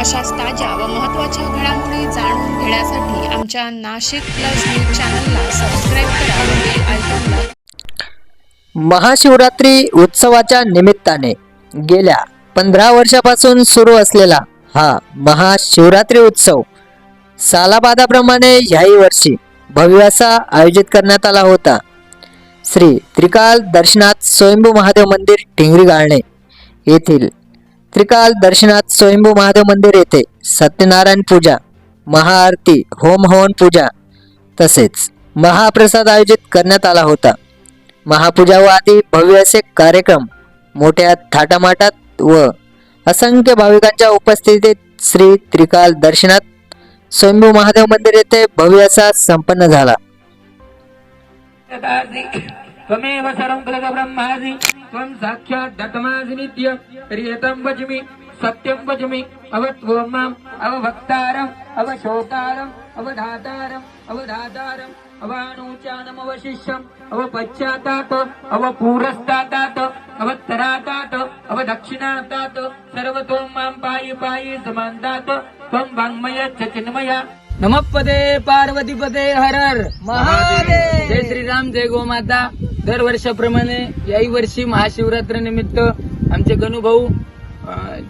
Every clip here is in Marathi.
अशाच ताज्या व महत्त्वाच्या घडामोडी जाणून घेण्यासाठी आमच्या नाशिक प्लस न्यूज चॅनलला सबस्क्राईब करा व बेल आयकॉनला महाशिवरात्री उत्सवाच्या निमित्ताने गेल्या पंधरा वर्षापासून सुरू असलेला हा महाशिवरात्री उत्सव सालाबादाप्रमाणे याही वर्षी भव्य असा आयोजित करण्यात आला होता. श्री त्रिकाल दर्शनाथ स्वयंभू महादेव मंदिर टिंगरी गाळणे येथील त्रिकाल दर्शनाथ स्वयंभू महादेव मंदिर येथे सत्यनारायण पूजा महाआरती होम हवन पूजा तसेच महाप्रसाद आयोजित करण्यात आला होता. महापूजा व आदी भव्य असे कार्यक्रम मोठ्या थाटामाटात व असंख्य भाविकांच्या उपस्थितीत श्री त्रिकाल दर्शनात स्वयंभू महादेव मंदिर येथे भव्य असा संपन्न झाला. त्वमेव सर्वं कृत ब्रह्मासि। त्वं साक्षात् दत्तमासि नित्य। तर्हि वचमि सत्यं वचमि अवत्वं माम् अवभक्तारम् अवशोतारम् अवधातारम् अवधातारम् अवानूचानमवशिष्यम् अवपश्चातात् अवपूरस्तातात् अवत्तरातात् अवदक्षिणातात् सर्वतो मां पायि पायि समान्तात्। त्वं वाङ्मयच्च चिन्मया नमपदे पार्वतीपदे हर हर। महादेव। जय श्रीराम जय गोमाता। दरवर्षाप्रमाणे याही वर्षी महाशिवरात्र निमित्त आमचे गणुभाऊ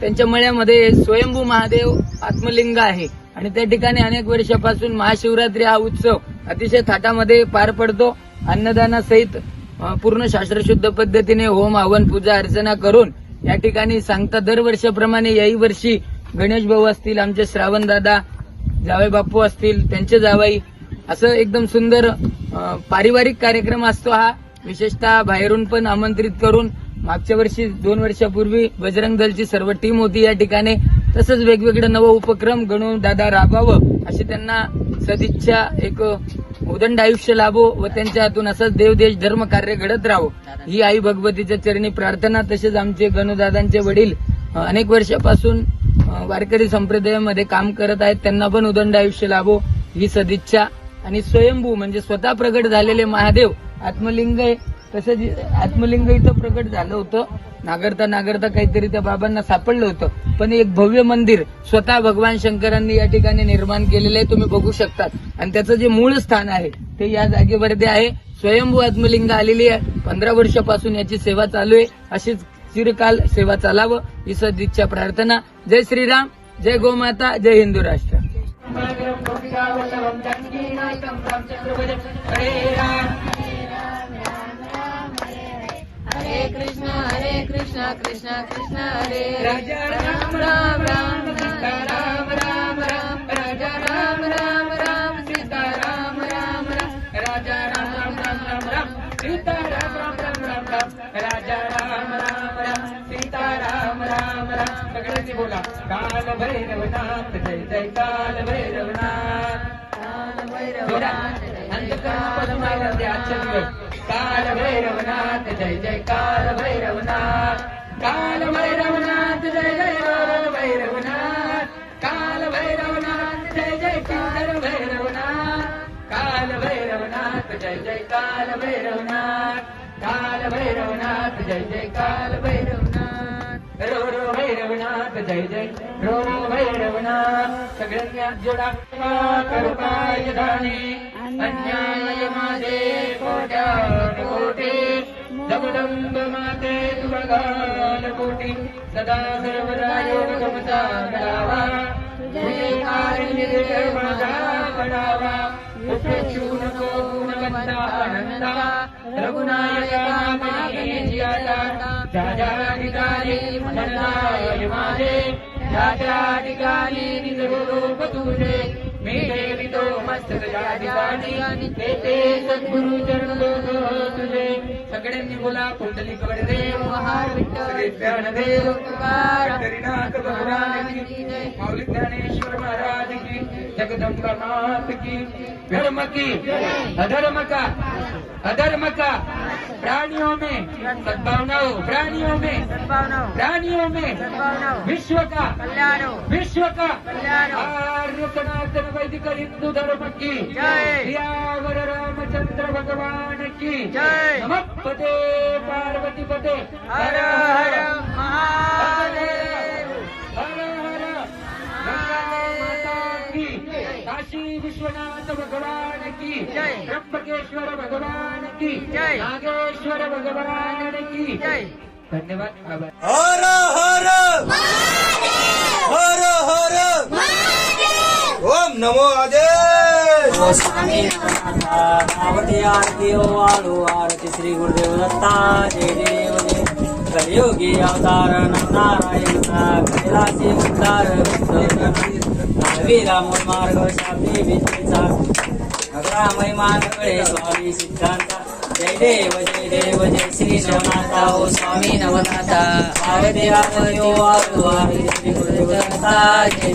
त्यांच्या मळ्यामध्ये स्वयंभू महादेव आत्मलिंग आहे. आणि त्या ठिकाणी अनेक वर्षापासून महाशिवरात्री हा उत्सव अतिशय थाटामध्ये पार पडतो. अन्नदानासहित पूर्ण शास्त्रशुद्ध पद्धतीने होम हवन पूजा अर्चना करून या ठिकाणी सांगता दरवर्षाप्रमाणे याही वर्षी गणेश भाऊ असतील आमचे श्रावण दादा जावई बापू असतील त्यांचे जावई असं एकदम सुंदर पारिवारिक कार्यक्रम असतो हा. विशेषतः बाहेरून पण आमंत्रित करून मागच्या वर्षी दोन वर्षापूर्वी बजरंग दलची सर्व टीम होती या ठिकाणी. तसंच वेगवेगळे नव उपक्रम गणून दादा राबावं अशी त्यांना सदिच्छा एक उदंड आयुष्य लाभो व त्यांच्या हातून असंच देव देश धर्म कार्य घडत राहो. ही आई भगवतीच्या चरणी प्रार्थना तसेच आमचे गणुदादांचे वडील अनेक वर्षापासून वारकरी संप्रदायामध्ये काम करत आहेत. त्यांना पण उदंड आयुष्य लाभो. ही सदिच्छा. आणि स्वयंभू म्हणजे स्वतः प्रगट झालेले महादेव आत्मलिंग आहे. तसंच आत्मलिंग इथं प्रकट झालं होतं. नागरता नागरता काहीतरी त्या बाबांना सापडलं होतं. पण एक भव्य मंदिर स्वतः भगवान शंकरांनी या ठिकाणी निर्माण केलेलं आहे तुम्ही बघू शकतात. आणि त्याचं जे मूळ स्थान आहे ते या जागेवरती आहे. स्वयंभू आत्मलिंग आलेली आहे. पंधरा वर्षापासून याची सेवा चालू आहे. अशीच चिरकाल सेवा चालावं ही सदिच्छा प्रार्थना. जय श्रीराम जय गोमाता जय हिंदू राष्ट्र. हरे कृष्ण हरे कृष्ण कृष्ण कृष्ण हरे राजा राम राम राम सीता राम राम राम राजा राम राम राम सीता राम राम राम राजा राम राम राम राम सीता राम राम राम राम राम राजा राम राम राम सीता राम राम राम सगळ्यांनी बोला काल भैरवनाथ जय जय काल भैरवनाथ जोरा. अंतकरण पद्मावती आजच्या दिवस काल भैरवनाथ जय जय काल भैरवनाथ। काल भैरवनाथ जय जय काल भैरवनाथ। काल भैरवनाथ जय जय काल भैरवनाथ। काल भैरवनाथ जय जय काल भैरवनाथ। काल भैरवनाथ जय जय काल भैरव जय जय रो रो भैरवनाथ सगळ्यांनी हात जोडा. करुपाय दाने अन्याय माझे कोट्या कोटी. जगदंब माते तुळगाल कोटी. सदा सर्वदा योग तुमचा मिळावा तुझे कार्य माझा पडावा. उपेक्षू नको गुणवंता आनंदा रघुनायका मागे जियाला ज्या ज्या ठिकाणी म्हणताय ज्या ज्या ठिकाणी निज रूप तुझे मी ठेवितो मस्तक ज्या ठिकाणी ते ते सद्गुरु चरण तुझे सगळ्यांनी बोला कुंडली देव महार विठ्ठल तुकार हरिनाथ भगवान की माऊली ज्ञानेश्वर महाराज की जगदंबा मात की धर्म की अधर्म का अधर्म का। प्राणियों में सद्भावना हो प्राणियों में प्राणियों में विश्व का कल्याण विश्व का कल्याण. आर्य सनातन वैदिक हिंदू धर्म की जय. रामचंद्र भगवान की जय. नमः पदे पार्वती पदे हर हर महादेव विश्वनाथ भगवान की जय। त्र्यंबकेश्वर भगवान की जय। नागेश्वर भगवान की जय। धन्यवाद आभार हर हर। हर हर। ओम नमो आदेश। आवती आरती ओ वाळू आरती श्री गुरुदेव दत्ता जय देव। कलियुगी अवतार नारायण कैलासी उद्धार वीरा मार्ग शाब्दी विद्येचा नगरा महिमान कळे स्वामी सिद्धांता। जय देव जय देव जय श्री नवनाथा। ओ स्वामी नवनाथा। आरती आरती ओ वाळू आरती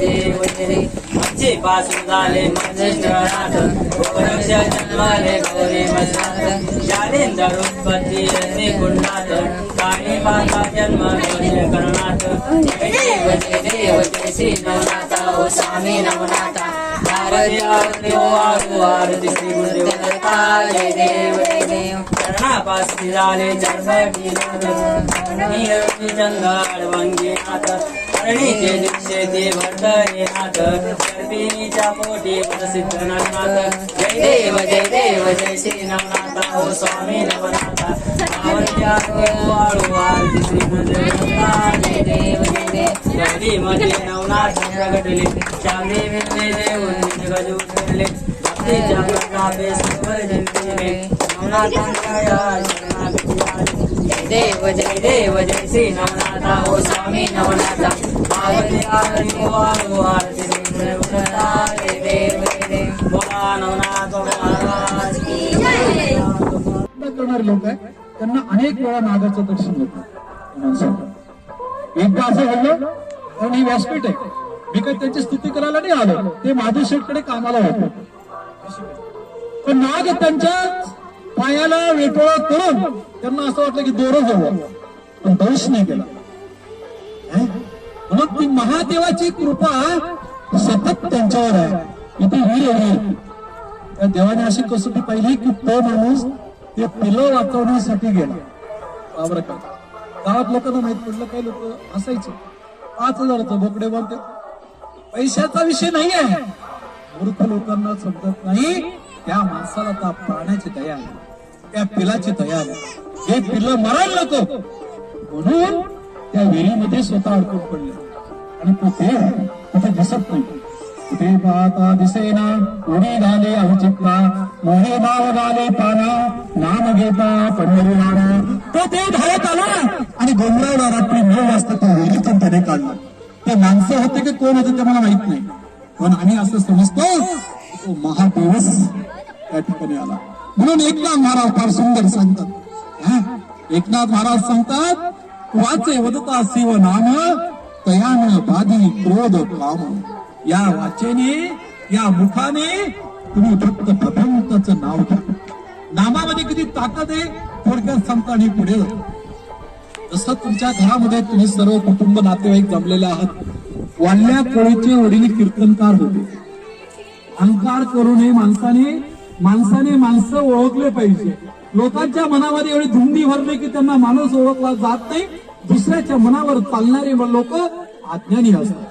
श्री गुरुदेवपासून झाले मंजुनाथ गोरक्ष जन्माले गौरी मजनाथ जालिंदर उत्पत्ती काळी माता जन्म गौरी करणात नवनाथा ओ स्वामी नवनाथा झाले जन्म नीरवी चंद्र वंगीनाथ दिवशे ते नाथ सर्पिणीच्या पोटी प्रसिद्ध नाथ जय देव जय देव जय श्री ओ स्वामी नवनाथ आवडते आरती आरती श्री देव गौरी मध्ये नवनाथ प्रगटले भक्तीच्या प्रतापे सर्व नवनाथांच्या या शरणागती देव जय देव जय श्री नवनाथा ओ स्वामी नवनाथा आवडते आरती ओ आळू आरती श्री देव देव बोला नवनाथ महाराज करणारे लोक आहे त्यांना अनेक वेळा नागाचं दर्शन होतं एकदा असं घडलं कारण ही व्यासपीठ आहे. मी काही त्यांची स्तुती करायला नाही आलो. ते माधू शेठकडे कामाला होते. पण नाग त्यांच्या पायाला वेटोळा करून त्यांना असं वाटलं की दोरच हवं पण दोष नाही केला म्हणून ती महादेवाची कृपा सतत त्यांच्यावर आहे. किती वीर आहे त्या देवाने अशी कसोटी पाहिली की तो माणूस ते पिलं वाचवण्यासाठी गेला. बाबर का गावात लोकांना माहीत पडलं काही लोक असायचे पाच हजाराचं बोकडे बांधते पैशाचा विषय नाही आहे मूर्ख लोकांना समजत नाही. त्या माणसाला त्या प्राण्याची दया आहे त्या पिलाची दया आहे. हे पिलं मरायला नको. म्हणून त्या विहिरीमध्ये स्वतः अडकून पडले. आणि तो ते तिथे दिसत नाही. कुठे पाहता दिसेना उडी घाले अवचित्ता मोहे नाव गाले पाना नाम घेता पंढरी नाना तो ते धावत आला आणि गोंधळाला रात्री नऊ वाजता तो विहिरीतून त्याने काढला. ते माणसं होते की कोण होते ते मला माहीत नाही. पण आम्ही असं समजतो तो महादेवच त्या ठिकाणी आला. म्हणून एकनाथ महाराज फार सुंदर सांगतात. एकनाथ महाराज सांगतात वाचे वदता शिव नाम तयान बाधी क्रोध काम. या वाचेने या मुखाने तुम्ही फक्त भगवंताच नाव घ्या. नामामध्ये किती ताकद आहे थोडक्यात सांगता आणि पुढे जसं तुमच्या घरामध्ये तुम्ही सर्व कुटुंब नातेवाईक जमलेले आहात वाढल्या कोळीचे वडील कीर्तनकार होते. अहंकार करू नये माणसाने. माणसाने माणसं ओळखले पाहिजे. लोकांच्या मनामध्ये एवढी धुंदी भरली की त्यांना माणूस ओळखला जात नाही. दुसऱ्याच्या मनावर चालणारे लोक अज्ञानी असतात.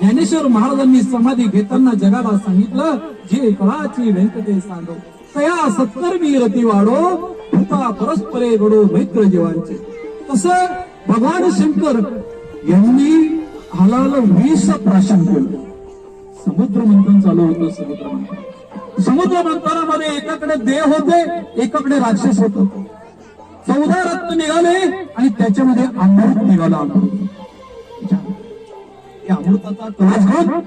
ज्ञानेश्वर महाराजांनी समाधी घेताना जगाला सांगितलं जे कळाची व्यंकटे सांगो तया सत्कर्मी रती वाढो भूता परस्परे घडो मैत्र जीवांचे. तसं भगवान शंकर यांनी हलाल वीस प्राशन केलं. समुद्र मंथन चालू होतं समुद्र मंथन समुद्र मंथनामध्ये एकाकडे देव होते एकाकडे राक्षस होत. चौदा रत्न निघाले आणि त्याच्यामध्ये अमृत निघालं. अमृत अमृताचा कलश घेऊन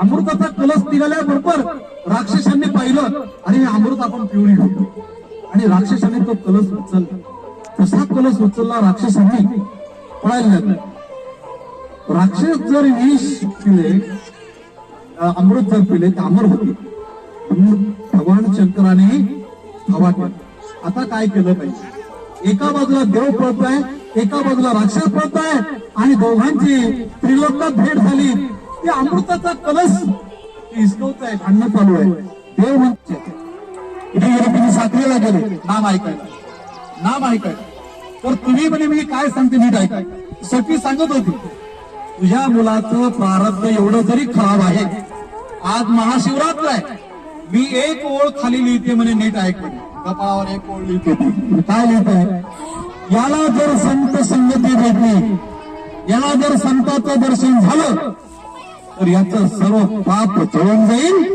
अमृताचा कलश निघाल्याबरोबर राक्षसांनी पाहिलं आणि हे अमृत आपण पिऊन घेऊ. आणि राक्षसाने तो कलश उचलला. तसा कलश उचलला राक्षसांनी. पळायला लागला. राक्षस जर विष पिले अमृत जर पिले तर अमर होते. म्हणून भगवान शंकराने हवा केला. आता काय केलं पाहिजे? एका बाजूला देव पळताय एका बाजूला राक्षस पळताय आणि दोघांची त्रिलोकात भेट झाली. ते अमृताचा कलश हिसकवत आहे भांडणं चालू आहे. देव म्हणजे इथे गेले तुम्ही साखरेला गेले. नाम ऐकायला. नाम ऐकायला. तर तुम्ही म्हणे मी काय सांगते नीट ऐकाय सखी सांगत होती तुझ्या मुलाचं प्रारब्ध एवढं जरी खराब आहे आज महाशिवरात्र आहे. मी एक ओळ खाली लिहिते म्हणे नीट ऐकून म्हणे. कपाळावर एक ओळ लिहिते काय लिहित? याला जर संत संगती भेटली याला जर संताचं दर्शन झालं तर याचं सर्व पाप जळून जाईल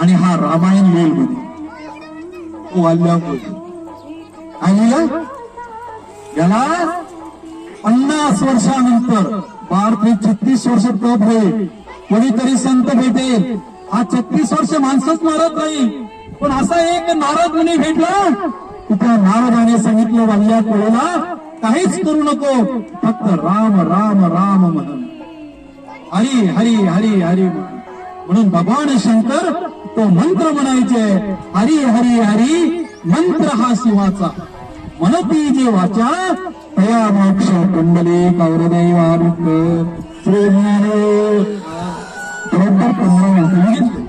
आणि हा रामायण लिहिल म्हणे. तो वाल्यावर काय याला पन्नास वर्षानंतर बार ते छत्तीस वर्ष तप होईल. कोणीतरी संत भेटेल. हा छत्तीस वर्ष माणसंच मारत नाही. पण असा एक नारद मुनी भेटला. की त्या नारदाने सांगितलं वाल्या कोळीला काहीच करू नको. फक्त राम राम राम म्हणून. हरी हरी हरी हरी म्हणून. भगवान शंकर तो मंत्र म्हणायचे हरी हरी हरी मंत्र हा शिवाचा. म्हणती जे वाचा तया मोक्ष कुंडली कौरदैवारुक श्री terhadap Robert Pemeringan